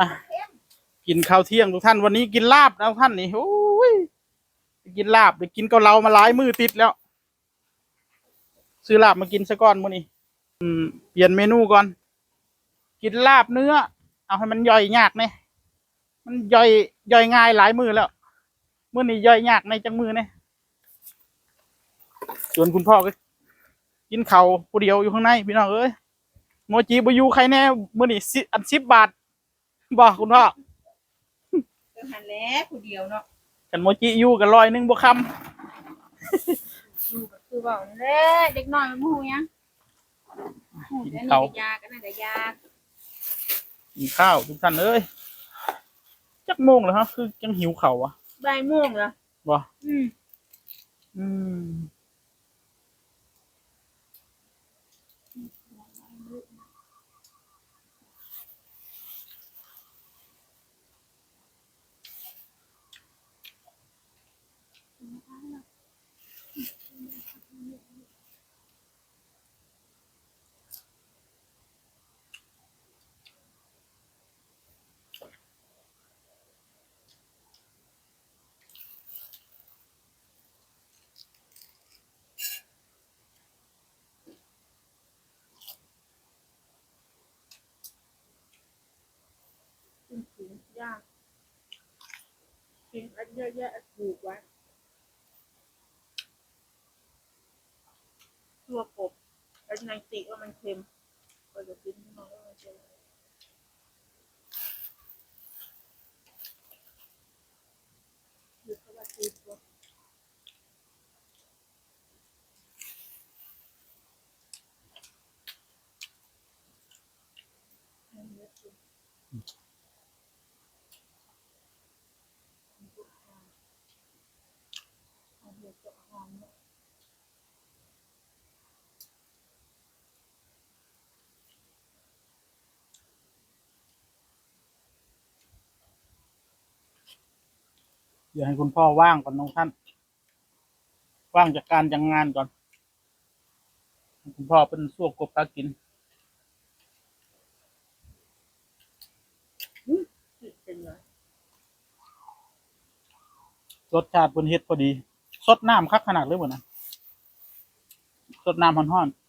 อะกินข้าวเที่ยงทุกท่านวันนี้กินลาบนะท่านนี่โอ้ยกินลาบไปกินเกาเหลามาหลายมือติดแล้ว ซื้อลาบมากินซะก่อนมื้อนี้อืมเปลี่ยนเมนูก่อน กินลาบเนื้อ เอาให้มันย่อยยากเนี่ยมันย่อยย่อยง่ายหลายมือแล้วมื้อนี้ย่อยยากในจังมือเนี่ยส่วนคุณพ่อก็กินเข้าผู้เดียวอยู่ข้างในพี่น้องเอ้ยโมจิบอยู่ใครแน่มื้อนี้อันสิบบาท บอกคุณพ่อเออหันแล้วผู้เดียวเนาะกันโมจิอยู่กันร้อยหนึงบ่คอยู่ก็คือบอกนั่นแหละเด็กน้อยมันมูยังหูำกินอันนี้ข้าวก็ยากันนั่นก็ยากินข้าวทุกท่านเอ้ยจักโมงแล้วฮะคือยังหิวข้าวอะบ่ายโม่วงเหรอบ่อืม อืม กินอันเยอะแยะปลูกไว้ตัวกบแล้วนติว่ามันเค็มก็จะกินที่มองว่ามันเค็มหรือเขาว่าตีตัวเดี๋ยวให้คุณพ่อว่างก่อนน้องท่าน ว่างจากการจากงานก่อน คุณพ่อเป็นสวกกบตากินรสชาติบนเฮ็ดพอดี สดน้ำคักขนาดเลยเหมือนนะสดน้ำห่อนม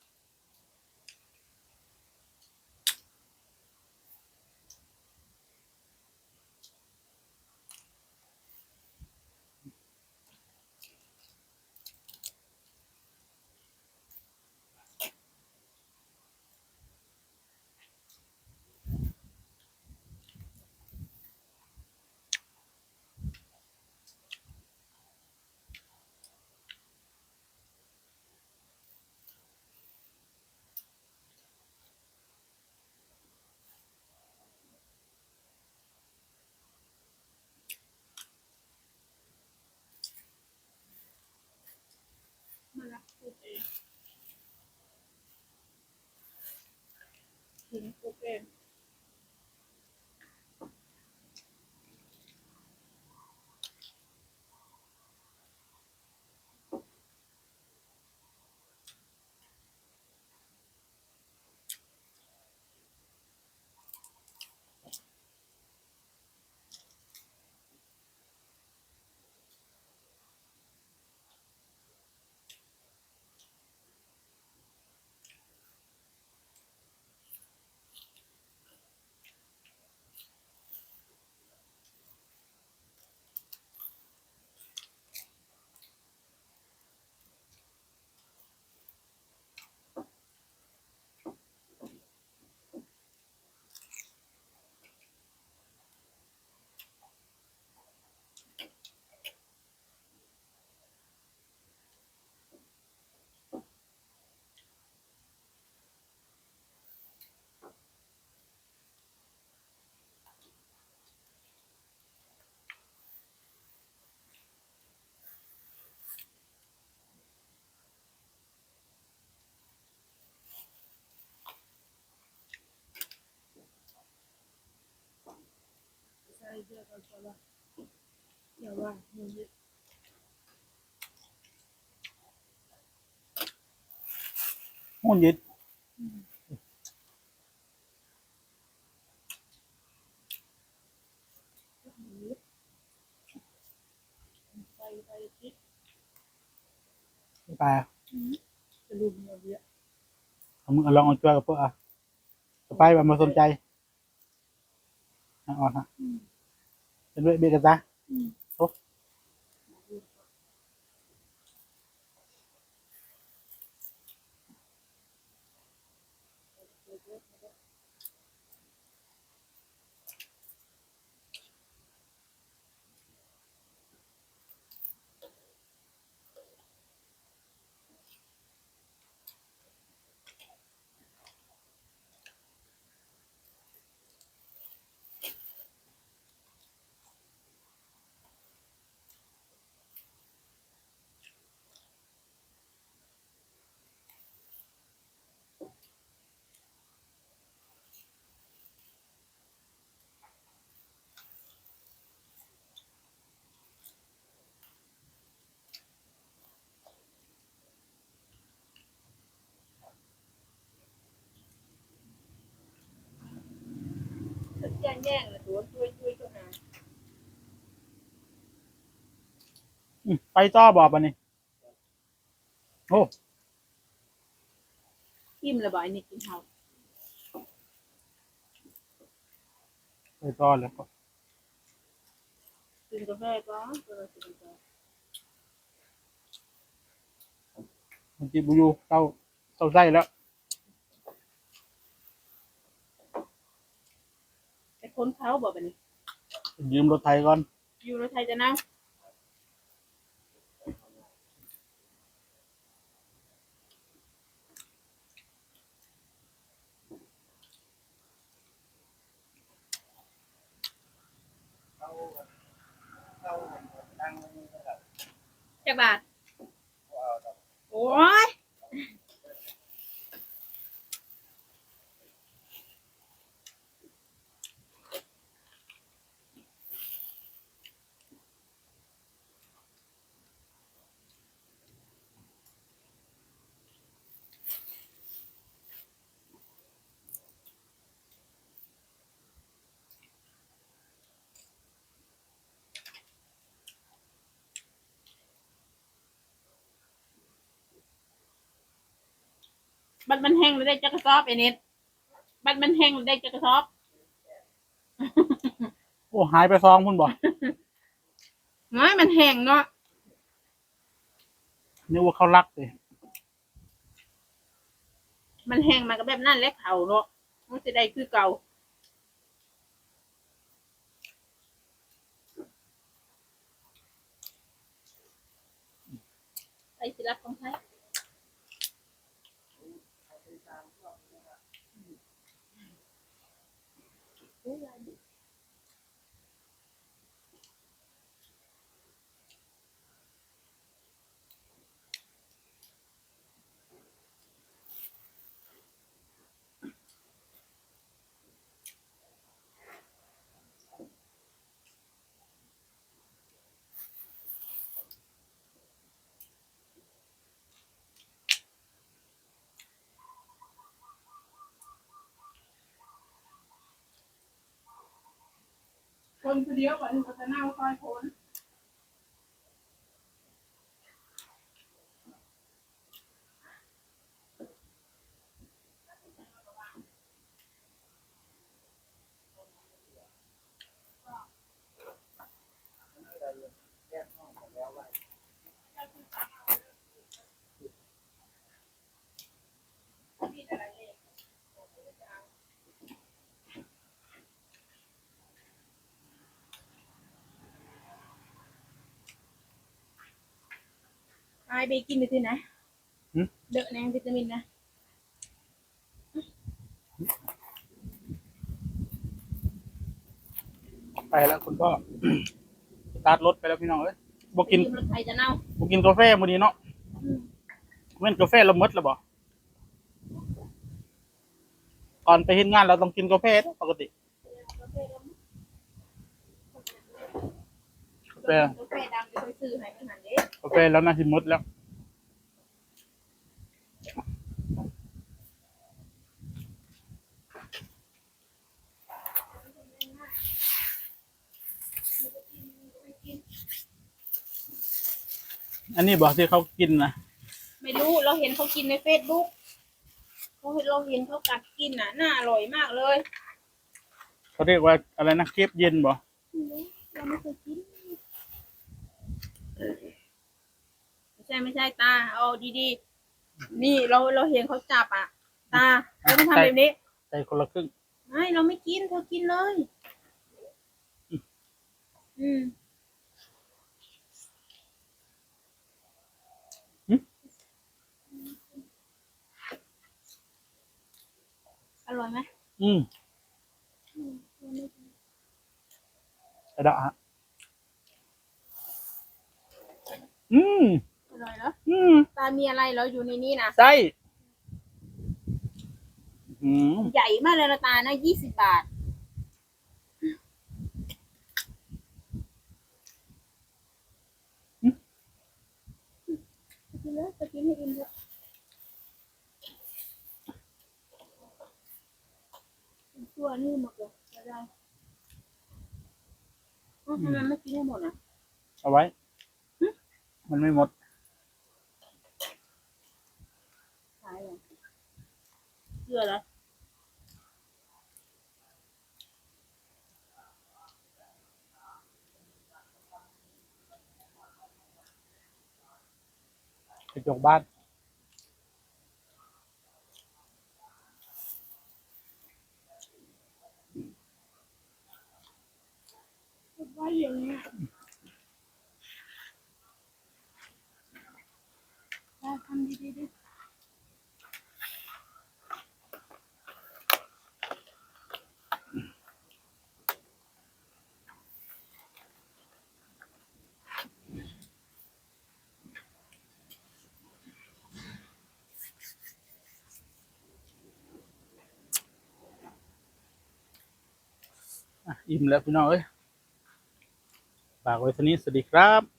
ถึง เยอะกันว่าอย่าว่ามันเยอะมันเยอะปลาเอามึงอาลองเอาจ้วกับพวกอะไปแบบมาสนใจอ่อนฮะ เป็นด้วยเบียกันซะ แย่งแย่งเลยตัวช่วยช่วยก็หาอืมไปต่อบอกปะนี่โอ้อิ่มระบายนี่กินข้าวไปต่อเลยก็กินกาแฟก็ตัวเรากินกาแฟมันจีบุยูเต้าเต้าไส้แล้ว แต่ คนเขาบอกแบบนี้ยืมรถไทยก่อน อยู่ในไทยจะนั่งจักบาทโอ้ย บัดมันแห้งแล้วได้จักกระสอบไอ้เน็ตบัดมันแห้งแล้วได้จักกระสอบ โอ้หายไปซองพุ่นบอกน้อยมันแห้งเนาะนึกว่าเขารักเลยมันแห้งมาก็แบบนั้นแหละเขาเนาะมันจะได้คือเก่าไอ้สิรักของใคร คน คนเดียวก่อนก็จะเน่าคอยผล ไอไปกินไปที่ไหนเดอะแนงวิตามินนะไปแล้วคุณพ่อ สตาร์ทรถไปแล้วพี่น้องเอ้ยบอกกินรถไทยจะเน่าบอกกินกาแฟมื้อนี้เนาะเว้นกาแฟเราหมดแล้วบ่ก่อนไปเฮ็ดงานเราต้องกินกาแฟเด้อปกติกาแฟกาแฟดำจะไปซื้อให้ขนาดนี้ กาแฟแล้วน่าสิหมดแล้วเอันนี้บอกที่เขากินนะไม่รู้เราเห็นเขากินในเฟซบุ๊กเขาเห็นเราเห็นเขากัดกินน่ะน่าอร่อยมากเลยเขาเรียกว่าอะไรนะเก็บเย็นบ่ไม่รู้เราไม่เคยกินไม่ใช่ไม่ใช่ตาเอาดีๆ นี่เราเราเห็นเขาจับอะ ตาเราต้องทำแบบนี้ใส่คนละครึ่งไม่เราไม่กินเธอกินเลย อืมอร่อยไหมอืมกระดาฮะอืมอร่อยแล้วอื มตามีอะไรเหรออยู่ในนี้นะไส้อืมใหญ่มากเลยนะตานะยี่สิบบาท กินเลยไปกินให้อิ่มเถอะตัวนี่หมดเลยจะได้อ้าวทำไมไม่กินให้หมดอะเอาไว้ มันไม่หมด ขายเหรอือะไรกระจกบ้าน ไว้อย่างเงี้ยได้ทำดีๆดิ อิ่มแล้วพี่น้องเอ้ยฝากไว้เท่านี้สวัสดีครับ